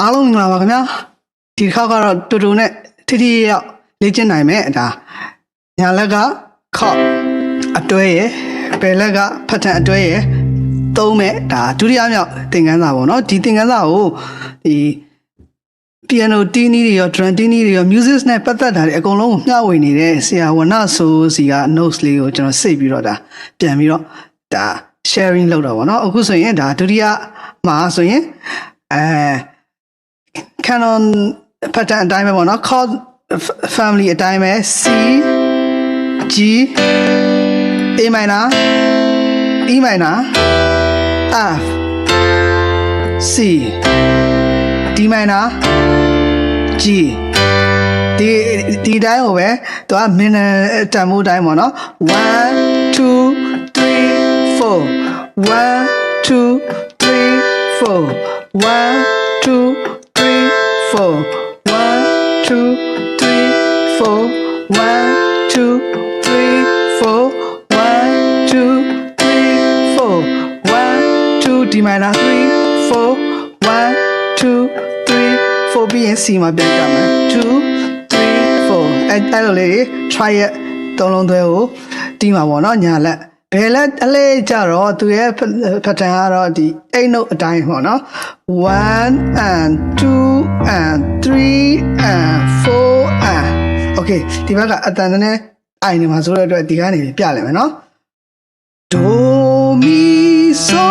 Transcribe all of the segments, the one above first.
အားလုံးမင်္ဂလာပါခင်ဗျာဒီတစ်ခါကတော့တူတူနဲ့ထိထိရောက်လေ့ကျင့်နိုင်မယ်ဒါညာလက်ကခော့အတွဲရယ်ဘယ်လက်ကဖတ်ထန်အတွဲရယ်သုံးမဲ့ဒါဒုတိယမြောက်သင်ခန်းစာပေါ့နော်ဒီသင်ခန်းစာကိုဒီ piano တီးနီးတွေရော drum တီးနီးတွေရော music နဲ့ပတ်သက်တာတွေအကုန်လုံးကိုမျှဝေနေတဲ့ဆရာဝနဆိုစီက notes လေးကိုကျွန်တော်စိတ်ပြီးတော့ဒါပြန်ပြီးတော့ဒါ sharing လုပ်တော့ဗောနော်အခုဆိုရင်ဒါဒုတိယမှာဆိုရင်အဲ canon pattern အတိုင်းပဲဗောနော် chord family အတိုင်းပဲ C G A minor E minor F C D minor G ဒီဒီတိုင်းကိုပဲသူကမင်းတန်မိုးတိုင်းပေါ့နော်1 2 3 4 1 2 3 4 1 2 3 4 1 2 3 4 1 2 3 4 1 2 3 4 1 2 D minor 3 4 1 2 3 4ပြီးရင် C မှာပြန်ကြမယ်2 3 4အဲ့အဲ့လိုလေး try ရသုံးလုံးသွဲကိုတီးမှာပေါ့နော်ညာလက်ဘယ်လက်အလဲကြတော့သူရဲ့ pattern ကတော့ဒီ8 note အတိုင်းပေါ့နော်1 and 2 and 3 and 4 and okay ဒီဘက်ကအတန်နဲ့အိုင်နေမှာဆိုတဲ့အတွက်ဒီကနေပြလိုက်မယ်နော် do mi so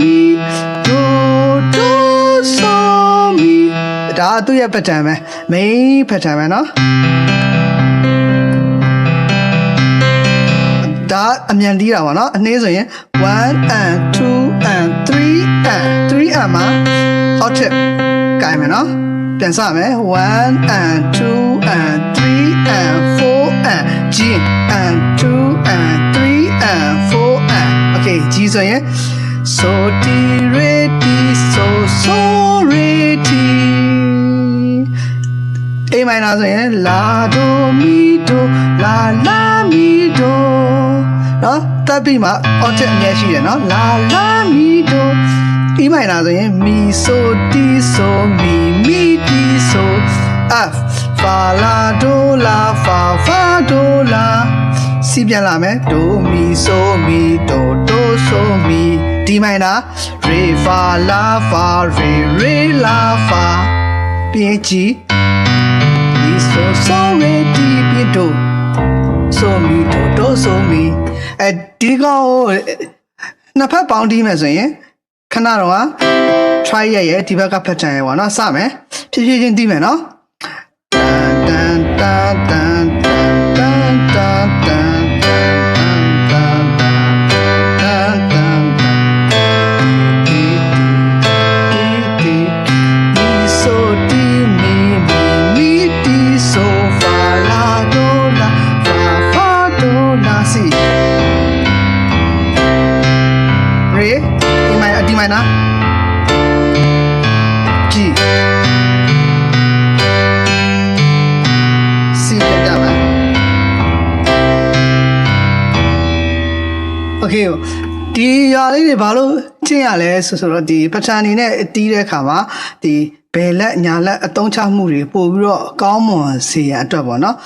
mi do do so mi ဒါသူ့ရဲ့ pattern ပဲ main pattern ပဲနော်ဒါအမြန်တီးတာပါနော်အနည်းဆိုရင်1 and 2 and 3 and 3 and မှာ octave ကိုင်မယ်เนาะပြန်စမယ်1 and 2 and 3 and 4 and G and 2 and 3 and 4 and okay G ဆိုရင် so ti re ti so so re ti A minor ဆိုရင် la do mi do la la mi do เนาะတပ်ပြီးမှ octave အမြဲရှိတယ်เนาะ la la mi do E minor ဆိုရင် mi so ti so mi mi ti so F fa la do la fa fa do la စီးပြန်လာမယ် do mi so mi do do so mi D minor re fa la fa re re la fa ပြီးရင် G mi so so re ti ပြီး do so mi do do so mi အဲဒီကောင်ကိုနှစ်ဖက်ပေါင်းတီးမယ်ဆိုရင် ခဏတော့ try ရရဲ့ဒီဘက်က pattern ရပါတော့စမယ်ဖြည်းဖြည်းချင်းတီးမယ်နော်တန်တန်တန်တန်တန်တန်တန် တန်တန်တန်တီတီတီမီဆိုတီမီမီမီတီဆိုဖာလာဒိုလာဖာဖာဒိုလာစီ re di mana di mana G C တက်တာပါ Okay ဒီຢာလေးတွေဘာလို့ကျင့်ရလဲဆိုဆိုတော့ဒီပဋ္ဌာန်အနေနဲ့တီးတဲ့အခါမှာဒီဘယ်လက်ညာလက်အသုံးချမှုတွေပို့ပြီးတော့ကောင်းမွန်စေရန်အတွက်ပေါ့နော်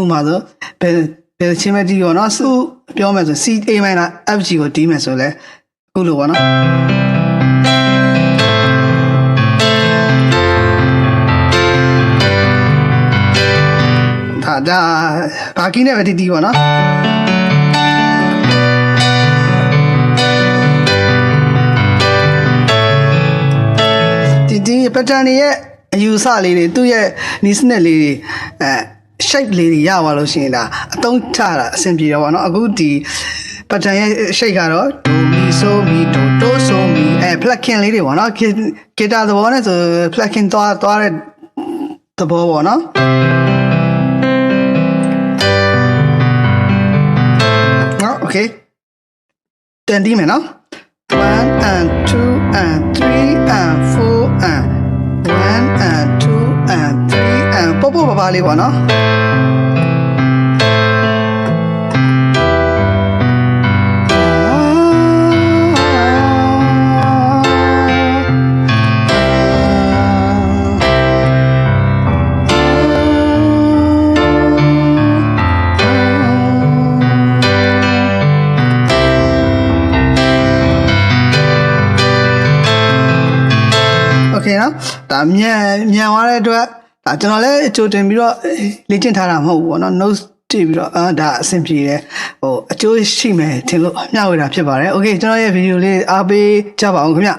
ဥပမာဆိုဘယ်ဘယ်ချင်းမတီးရောနော်စုပြောမယ်ဆို C A minor F G ကိုတီးမယ်ဆိုလဲအ ခုလိုပေါ့နော်ဒါဒါဘာကင်းနဲ့ပဲတီးတီးပေါ့နော်ဒီဒီ pattern တွေရဲ့အယူဆလေးတွေသူ့ရဲ့နီးစနစ်လေးတွေအဲ shape လေးတွေရသွားလို့ရှိရင်ဒါအသုံးချတာအဆင်ပြေတော့ဗောနော်အခုဒီ ပတ်တန်ရဲ့ရှိတ်ကတော့ဒိုမီဆိုမီဒိုတိုဆိုမီအဲ plugin လေးတွေပေါ့နော်ဂီတာသဘောနဲ့ဆို plugin သွားသွားတဲ့သဘောပေါ့နော်နော်โอเคတန်တီးမယ်နော် one and two and three and four and one and two and three and ပေါ့ပေါ့ပါပါလေးပေါ့နော် ဒါမြန်မြန်သွားတဲ့အတွက်ဒါကျွန်တော်လည်းကြိုတင်ပြီးတော့လေ့ကျင့်ထားတာမဟုတ်ဘူးပေါ့နော် notes တည်ပြီးတော့အာဒါအဆင်ပြေတယ်ဟိုအကျိုးရှိမယ်ထင်လို့မျှဝေတာဖြစ်ပါတယ် okay ကျွန်တော်ရဲ့ဗီဒီယိုလေးအားပေးကြပါအောင်ခင်ဗျာ